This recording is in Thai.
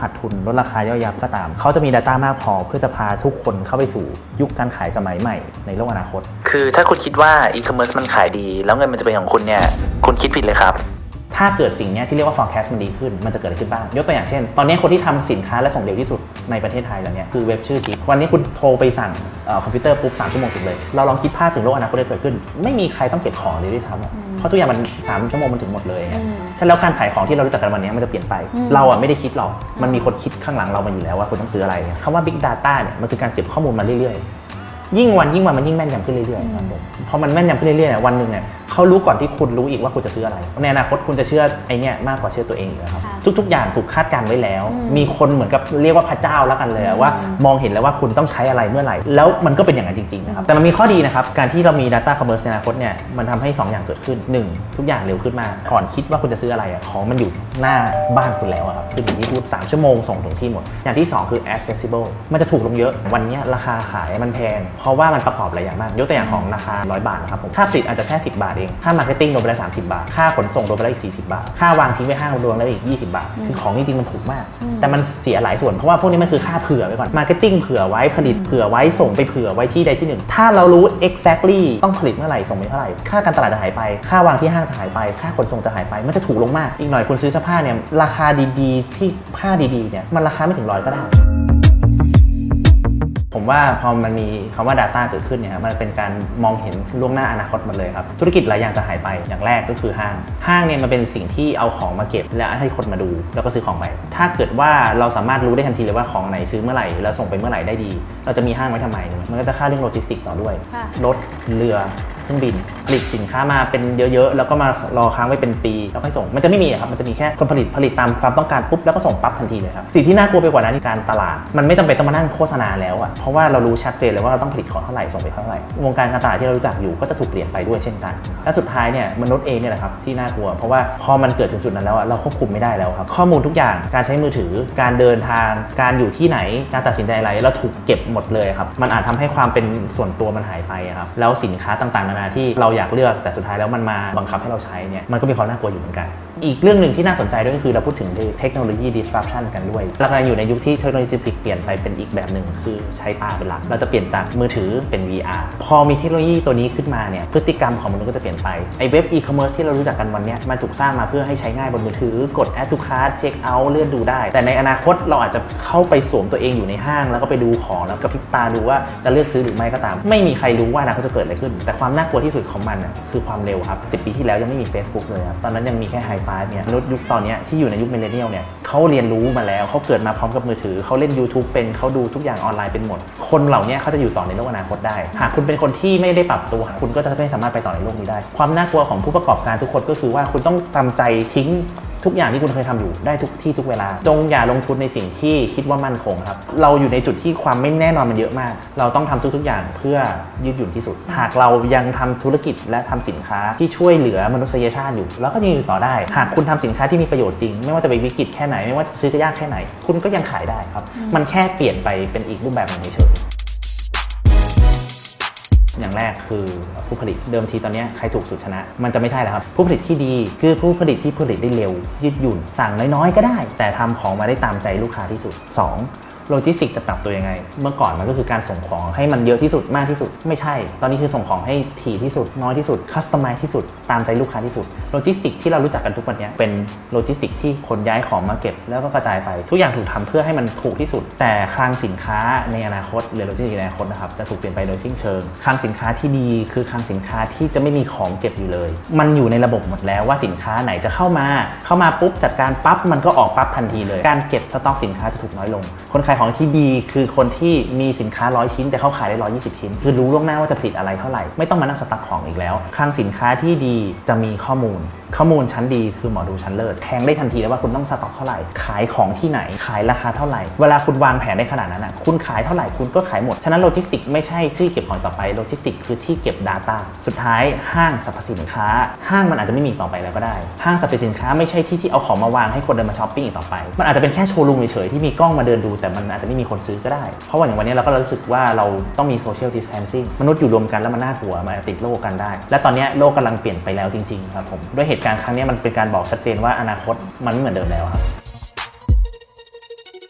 ขาดทุนลดราคาย่อยยับก็ตาม เขาจะมี Data มากพอเพื่อจะพาทุกคนเข้าไปสู่ยุคการขายสมัยใหม่ในโลกอนาคต คือถ้าคุณคิดว่าอีคอมเมิร์ซมันขายดี แล้วเงินมันจะเป็นของคุณเนี่ยคุณคิดผิดเลยครับ ถ้าเกิดสิ่งเนี้ยที่เรียกว่า forecast มันดีขึ้น มันจะเกิดอะไรขึ้นบ้าง ยกตัวอย่างเช่น ตอนนี้คนที่ทำสินค้าและส่งเร็วที่สุดในประเทศไทยแล้วเนี่ยคือเว็บชื่อทิปวันนี้คุณโทรไปสั่งเอ่อคอมพิวเตอร์ปุ๊บสามชั่วโมงถึงเลย เราลองคิดภาพถึงโลกอนาคตที่เกิดขึ้น ไม่มีใครต้องเก็บของเลยด้วยซ้ำอะ เพราะทุกอย่างมันสามชั่วโมงมันถึงหมดเลยไงฉะนันแล้วการขายของที่เรารู้จักกันวันนี้มันจะเปลี่ยนไป เราอะไม่ได้คิดหรอกมันมีคนคิดข้างหลังเรามาอยู่แล้วว่าคุณต้องซื้ออะไรคำว่า big data เนี่ยมันคือการเก็บข้อมูลมาเรื่อยๆยิ่งวันยิ่งวันมันยิ่งแม่นยำขึ้นเรื่อยๆครับผมพอมันแม่นยำขึ้นเรื่อยๆเนี่ยวันหนึ่งเนี่ย เขารู้ก่อนที่คุณรู้อีกว่าคุณจะซื้ออะไร ในอนาคตคุณจะเชื่อไอเนี่ยมากกว่าเชื่อตัวเองอยู่แล้วครับ ค่ะทุก ๆ อย่างถูกคาดการณ์ไว้แล้ว มีคนเหมือนกับเรียกว่าพระเจ้าแล้วกันเลยอะว่า มองเห็นแล้วว่าคุณต้องใช้อะไรเมื่อไหร่ แล้วมันก็เป็นอย่างนั้นจริงๆนะครับ แต่มันมีข้อดีนะครับ การที่เรามี Data Commerce ในอนาคตเนี่ย มันทำให้ 2 อย่างเกิดขึ้น 1 ทุกอย่างเร็วขึ้นมาก ก่อนคิดว่าคุณจะซื้ออะไรอะของมันอยู่หน้าบ้านคุณแล้วอะครับ คืออย่างที่พูด 3 ชั่วโมงส่งถึงที่หมด อย่างที่ 2 คือ accessible มันจะถูกลงเยอะ วันเนี้ยราคาขายมันแพง เพราะว่ามันประกอบหลายอย่างมาก ยกตัวอย่างของราคา 100 บาทนะครับผม ค่าผลิตอาจจะแค่ 10 บาทเองค่า marketing รวมไปแล้ว30บาท ค่าขนส่งรวมไปแล้วอีก40บาท ค่าวางทิ้งไว้ห้างรวมแล้วอีก20บาท คือของจริงๆมันถูกมาก แต่มันเสียหลายส่วน เพราะว่าพวกนี้มันคือค่าเผื่อไว้ก่อน marketing เผื่อไว้ ผลิตเผื่อไว้ ส่งไปเผื่อไว้ที่ใดที่หนึ่ง ถ้าเรารู้ exactly ต้องผลิตเมื่อไหร่ ส่งไปเท่าไหร่ ค่าการตลาดจะหายไป ค่าวางที่ห้างจะหายไป ค่าขนส่งจะหายไป มันจะถูกลงมาก อีกหน่อยคุณซื้อเสื้อผ้าเนี่ยราคาดีๆ ที่ผ้าดีๆเนี่ยมันราคาไม่ถึงร้อยก็ได้ ผมว่าพอมันมีคำว่า Data เกิดขึ้นเนี่ยมันเป็นการมองเห็นล่วงหน้าอนาคตหมดเลยครับ ธุรกิจหลายอย่างจะหายไปอย่างแรกก็คือห้าง ห้างเนี่ยมันเป็นสิ่งที่เอาของมาเก็บ และให้คนมาดู แล้วก็ซื้อของไป ถ้าเกิดว่าเราสามารถรู้ได้ทันทีเลยว่าของไหนซื้อเมื่อไหร่แล้วส่งไปเมื่อไหร่ได้ดี เราจะมีห้างไว้ทำไม มันก็จะค่าเรื่องโลจิสติกต่อด้วยค่ะรถเรือเครื่องบิน ผลิตสินค้ามาเป็นเยอะๆ แล้วก็มารอค้างไว้เป็นปีแล้วค่อยส่ง มันจะไม่มีครับ มันจะมีแค่คนผลิตผลิตตามความต้องการปุ๊บแล้วก็ส่งปั๊บทันทีเลยครับ สิ่งที่น่ากลัวไปกว่านั้นคือการตลาด มันไม่จำเป็นต้องมานั่งโฆษณาแล้วอะเพราะว่าเรารู้ชัดเจนเลยว่าเราต้องผลิตของเท่าไหร่ส่งไปเท่าไหร่ วงการการตลาดที่เรารู้จักอยู่ก็จะถูกเปลี่ยนไปด้วยเช่นกัน และสุดท้ายเนี่ยมนุษย์เองเนี่ยแหละครับที่น่ากลัว เพราะว่าพอมันเกิดถึงจุดนั้นแล้วอะเราควบคุมไม่ได้แล้วครับ ข้อมูลทุกอย่าง การใช้มือถือ การเดินทาง การอยู่ที่ไหน การตัดสินใจอะไรเราถูกเก็บหมดเลยครับ มันอาจทำให้ความเป็นส่วนตัวมันหายไปครับ แล้วสินค้าต่างๆนานาที่เราอยากเลือกแต่สุดท้ายแล้วมันมาบังคับให้เราใช้เนี่ยมันก็มีความน่ากลัวอยู่เหมือนกัน อีกเรื่องหนึ่งที่น่าสนใจด้วยก็คือเราพูดถึงเทคโนโลยี disruption กันด้วยเรากำลังอยู่ในยุคที่เทคโนโลยีพลิกเปลี่ยนไปเป็นอีกแบบหนึ่งคือใช้ตาเป็นหลักเราจะเปลี่ยนจากมือถือเป็น VR พอมีเทคโนโลยีตัวนี้ขึ้นมาเนี่ยพฤติกรรมของมนุษย์ก็จะเปลี่ยนไปไอเว็บอีคอมเมิร์ซที่เรารู้จักกันวันนี้มันถูกสร้างมาเพื่อให้ใช้ง่ายบนมือถือกด add to cart เช็คเอาท์เลื่อนดูได้ แต่ในอนาคตเราอาจจะเข้าไปสวมตัวเองอยู่ในห้าง แล้วก็ไปดูของแล้วกระพริบตาดูว่าจะเลือกซื้อหรือไม่ก็ตาม ไม่มีใครรู้ว่าอนาคตจะเกิดอะไรขึ้น แต่ความน่ากลัวที่สุดของมันน่ะคือความเร็วครับ10 ปีที่แล้วยังไม่มี Facebook เลยครับตอนนั้นยังมีแค่ไฮไฟเนี่ยนุษย์ยุคตอนนี้ที่อยู่ในยุคมิเลเนียลเนี่ยเขาเรียนรู้มาแล้วเขาเกิดมาพร้อมกับมือถือเขาเล่น YouTube เป็นเขาดูทุกอย่างออนไลน์เป็นหมด คนเหล่านี้เขาจะอยู่ต่อในโลกอนาคตได้ หากคุณเป็นคนที่ไม่ได้ปรับตัว คุณก็จะไม่สามารถไปต่อในโลกนี้ได้ ความน่ากลัวของผู้ประกอบการทุกคนก็คือว่าคุณต้องทำใจทิ้ง ทุกอย่างที่คุณเคยทำอยู่ได้ทุกที่ทุกเวลา จงอย่าลงทุนในสิ่งที่คิดว่ามั่นคงครับ เราอยู่ในจุดที่ความไม่แน่นอนมันเยอะมาก เราต้องทำทุกๆอย่างเพื่อยืดหยุ่นที่สุด หากเรายังทำธุรกิจและทำสินค้าที่ช่วยเหลือมนุษยชาติอยู่เราก็ยังอยู่ต่อได้ หากคุณทำสินค้าที่มีประโยชน์จริง ไม่ว่าจะไปวิกฤตแค่ไหนไม่ว่าจะซื้อก็ยากแค่ไหน คุณก็ยังขายได้ครับ มันแค่เปลี่ยนไปเป็นอีกรูปแบบหนึ่งเฉย อย่างแรกคือผู้ผลิตเดิมทีตอนนี้ใครถูกสุดชนะ มันจะไม่ใช่แล้วครับ ผู้ผลิตที่ดีคือผู้ผลิตที่ผลิตได้เร็ว ยืดหยุ่น สั่งน้อยๆก็ได้ แต่ทำของมาได้ตามใจลูกค้าที่สุด 2. โลจิสติกจะปรับตัวยังไง เมื่อก่อนมันก็คือการส่งของให้มันเยอะที่สุดมากที่สุด ไม่ใช่ ตอนนี้คือส่งของให้ถี่ที่สุด น้อยที่สุด คัสตอมไมที่สุด ตามใจลูกค้าที่สุด โลจิสติกที่เรารู้จักกันทุกวันนี้เป็นโลจิสติกที่ขนย้ายของมาเก็บ แล้วก็กระจายไป ทุกอย่างถูกทำเพื่อให้มันถูกที่สุด แต่คลังสินค้าในอนาคตหรือโลจิสติกในอนาคตนะครับจะถูกเปลี่ยนไปโดยสิ้นเชิง คลังสินค้าที่ดีคือคลังสินค้าที่จะไม่มีของเก็บอยู่เลย มันอยู่ในระบบหมดแล้วว่าสินค้าไหนจะเข้ามา เข้ามาปุ๊บจัดการปั๊บมันก็ออกปั๊บทันทีเลย การเก็บสต็อกสินค้าจะถูกน้อยลง คนขายของที่ดีคือคนที่มีสินค้าร้อยชิ้น แต่เขาขายได้ร้อยี่สิบชิ้น คือรู้ล่วงหน้าว่าจะผลิตอะไรเท่าไหร่ ไม่ต้องมานั่งสต็อกของอีกแล้วคลังสินค้าที่ดีจะมีข้อมูล ข้อมูลชั้นดีคือหมอดูชั้นเลิศแทงได้ทันทีเลยว่าคุณต้องสต็อกเท่าไหร่ ขายของที่ไหน ขายราคาเท่าไหร่ เวลาคุณวางแผนได้ขนาดนั้นอะคุณขายเท่าไหร่คุณก็ขายหมด ฉะนั้นโลจิสติกไม่ใช่ที่เก็บของต่อไปโลจิสติกคือที่เก็บ Data สุดท้ายห้างสรรพสินค้า ห้างมันอาจจะไม่มีต่อไปแล้วก็ได้ ห้างสรรพสินค้าไม่ใช่ที่ที่เอาของมาวางให้คนเดินมาช้อปปิ้งอีกต่อไป มันอาจจะเป็นแค่โชว์รูมเฉยๆที่มีกล้องมาเดินดูแต่มันอาจจะไม่มีคนซื้อก็ได้ เพราะว่าอย่างวันนี้เราก็รู้สึกว่าเราต้องมีโซเชียลดิสแทนซิ่งมนุษย์อยู่รวมกันแล้วมันน่ากลัวมาติดโรคกันได้ และตอนนี้โลกกำลังเปลี่ยนไปแล้วจริงๆครับผมด้วยเหตุการณ์ครั้งนี้มันเป็นการบอกชัดเจนว่าอนาคตมันไม่เหมือนเดิมแล้วครับ